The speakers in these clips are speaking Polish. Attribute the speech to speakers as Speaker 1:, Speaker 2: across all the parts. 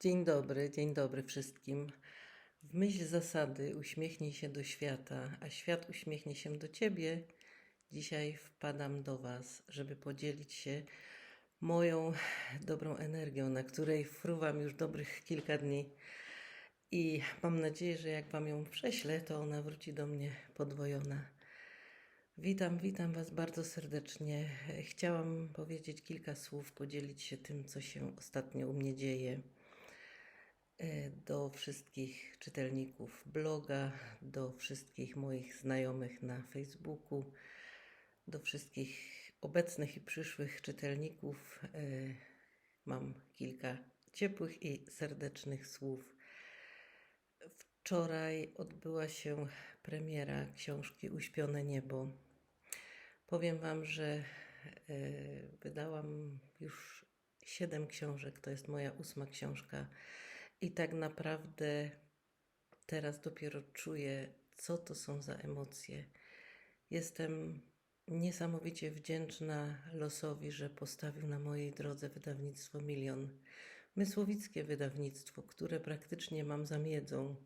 Speaker 1: Dzień dobry, dzień dobry wszystkim. W myśl zasady uśmiechnij się do świata, a świat uśmiechnie się do ciebie. Dzisiaj wpadam do Was, żeby podzielić się moją dobrą energią, na której fruwam już dobrych kilka dni. I mam nadzieję, że jak Wam ją prześlę, to ona wróci do mnie podwojona. Witam, witam Was bardzo serdecznie. Chciałam powiedzieć kilka słów, podzielić się tym, co się ostatnio u mnie dzieje. E, Do wszystkich czytelników bloga, do wszystkich moich znajomych na Facebooku, do wszystkich obecnych i przyszłych czytelników e, mam kilka ciepłych i serdecznych słów. Wczoraj odbyła się premiera książki Uśpione Niebo. Powiem Wam, że e, wydałam już siedem książek, to jest moja ósma książka, i tak naprawdę teraz dopiero czuję, co to są za emocje. Jestem niesamowicie wdzięczna losowi, że postawił na mojej drodze wydawnictwo Milion. Mysłowickie wydawnictwo, które praktycznie mam za miedzą.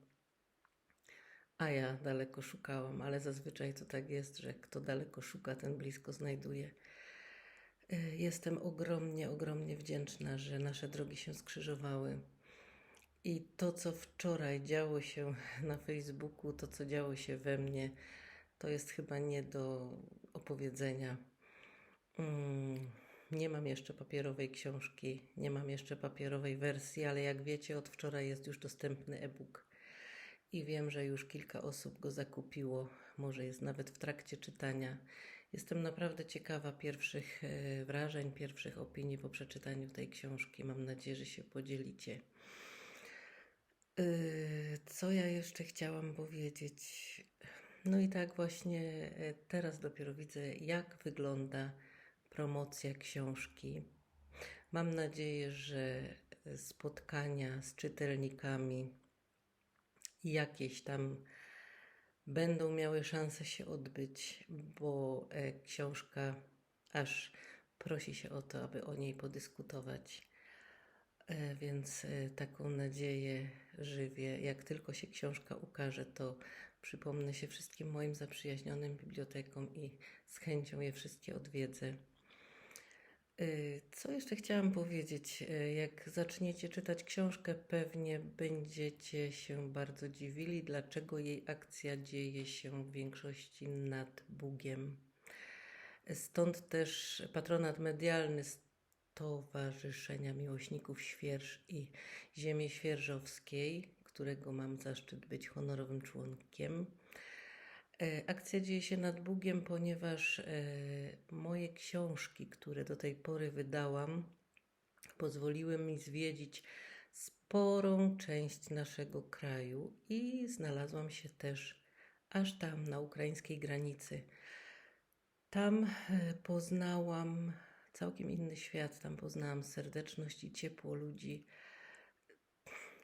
Speaker 1: A ja daleko szukałam, ale zazwyczaj to tak jest, że kto daleko szuka, ten blisko znajduje. Y, Jestem ogromnie, ogromnie wdzięczna, że nasze drogi się skrzyżowały. I to, co wczoraj działo się na Facebooku, to, co działo się we mnie, to jest chyba nie do opowiedzenia. Mm, Nie mam jeszcze papierowej książki, nie mam jeszcze papierowej wersji, ale jak wiecie, od wczoraj jest już dostępny e-book. I wiem, że już kilka osób go zakupiło, może jest nawet w trakcie czytania. Jestem naprawdę ciekawa pierwszych e, wrażeń, pierwszych opinii po przeczytaniu tej książki. Mam nadzieję, że się podzielicie. Co ja jeszcze chciałam powiedzieć? No i tak właśnie e, teraz dopiero widzę, jak wygląda promocja książki. Mam nadzieję, że spotkania z czytelnikami jakieś tam będą miały szansę się odbyć, bo e, książka aż prosi się o to, aby o niej podyskutować. E, Więc e, taką nadzieję żywię. Jak tylko się książka ukaże, to przypomnę się wszystkim moim zaprzyjaźnionym bibliotekom i z chęcią je wszystkie odwiedzę. E, Co jeszcze chciałam powiedzieć? Jak zaczniecie czytać książkę, pewnie będziecie się bardzo dziwili, dlaczego jej akcja dzieje się w większości nad Bugiem. Stąd też patronat medialny Stowarzyszenia Miłośników Świerż i Ziemi Świerżowskiej, którego mam zaszczyt być honorowym członkiem. E, Akcja dzieje się nad Bugiem, ponieważ e, moje książki, które do tej pory wydałam, pozwoliły mi zwiedzić sporą część naszego kraju i znalazłam się też aż tam na ukraińskiej granicy. Tam e, poznałam całkiem inny świat, tam poznałam serdeczność i ciepło ludzi,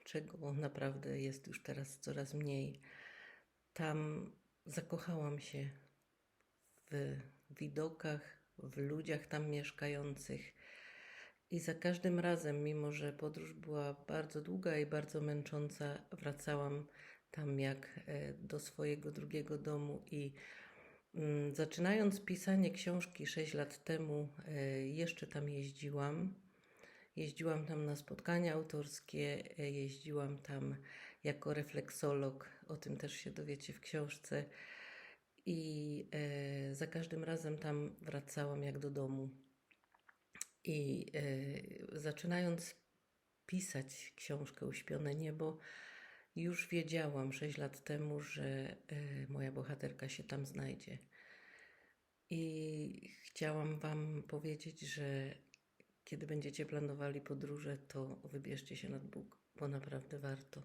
Speaker 1: czego naprawdę jest już teraz coraz mniej. Tam zakochałam się w widokach, w ludziach tam mieszkających. I za każdym razem, mimo że podróż była bardzo długa i bardzo męcząca, wracałam tam jak e, do swojego drugiego domu i zaczynając pisanie książki 6 lat temu, e, jeszcze tam jeździłam. Jeździłam tam na spotkania autorskie, e, jeździłam tam jako refleksolog, o tym też się dowiecie w książce. I e, za każdym razem tam wracałam jak do domu. I zaczynając pisać książkę Uśpione Niebo, już wiedziałam 6 lat temu, że e, moja bohaterka się tam znajdzie. I chciałam Wam powiedzieć, że kiedy będziecie planowali podróże, to wybierzcie się nad Bóg, bo naprawdę warto.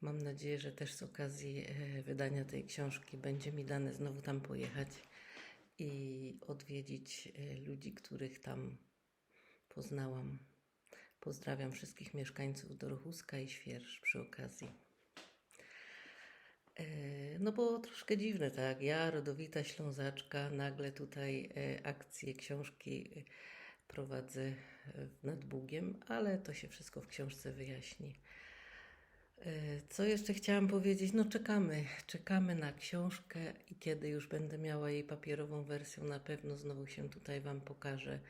Speaker 1: Mam nadzieję, że też z okazji e, wydania tej książki będzie mi dane znowu tam pojechać i odwiedzić e, ludzi, których tam poznałam. Pozdrawiam wszystkich mieszkańców Dorochuska i Świerż przy okazji. E, No bo troszkę dziwne, tak? Ja, rodowita Ślązaczka, nagle tutaj e, akcje książki e, prowadzę nad Bugiem, ale to się wszystko w książce wyjaśni. Co jeszcze chciałam powiedzieć? No czekamy, czekamy na książkę i kiedy już będę miała jej papierową wersję, na pewno znowu się tutaj Wam pokażę.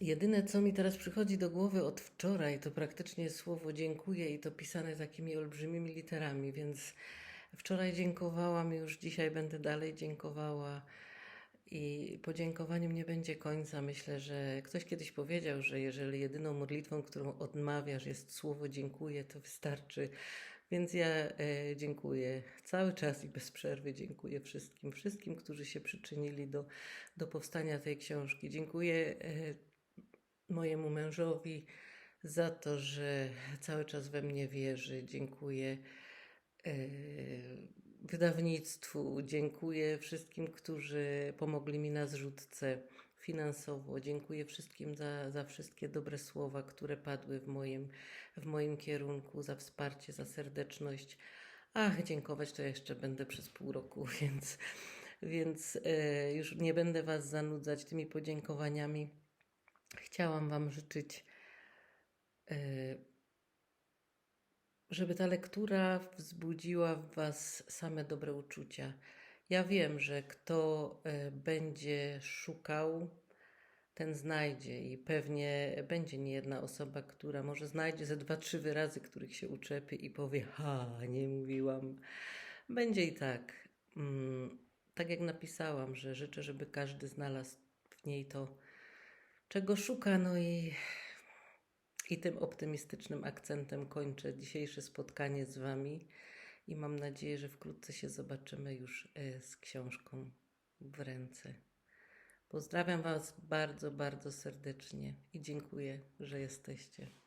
Speaker 1: Jedyne, co mi teraz przychodzi do głowy od wczoraj, to praktycznie słowo dziękuję i to pisane takimi olbrzymimi literami, więc wczoraj dziękowałam, już dzisiaj będę dalej dziękowała i podziękowaniem nie będzie końca. Myślę, że ktoś kiedyś powiedział, że jeżeli jedyną modlitwą, którą odmawiasz jest słowo dziękuję, to wystarczy. Więc ja e, dziękuję cały czas i bez przerwy. Dziękuję wszystkim, wszystkim, którzy się przyczynili do, do powstania tej książki. Dziękuję e, mojemu mężowi za to, że cały czas we mnie wierzy. Dziękuję e, wydawnictwu, dziękuję wszystkim, którzy pomogli mi na zrzutce finansowo. Dziękuję wszystkim za, za wszystkie dobre słowa, które padły w moim, w moim kierunku, za wsparcie, za serdeczność. Ach, dziękować to jeszcze będę przez pół roku, więc, więc e, już nie będę Was zanudzać tymi podziękowaniami. Chciałam Wam życzyć, e, żeby ta lektura wzbudziła w Was same dobre uczucia. Ja wiem, że kto e, będzie szukał, ten znajdzie i pewnie będzie niejedna osoba, która może znajdzie ze dwa, trzy wyrazy, których się uczepi i powie: Ha, nie mówiłam. Będzie i tak. Mm, tak jak napisałam, że życzę, żeby każdy znalazł w niej to, czego szuka. No i, i tym optymistycznym akcentem kończę dzisiejsze spotkanie z Wami. I mam nadzieję, że wkrótce się zobaczymy już e, z książką w ręce. Pozdrawiam Was bardzo, bardzo serdecznie i dziękuję, że jesteście.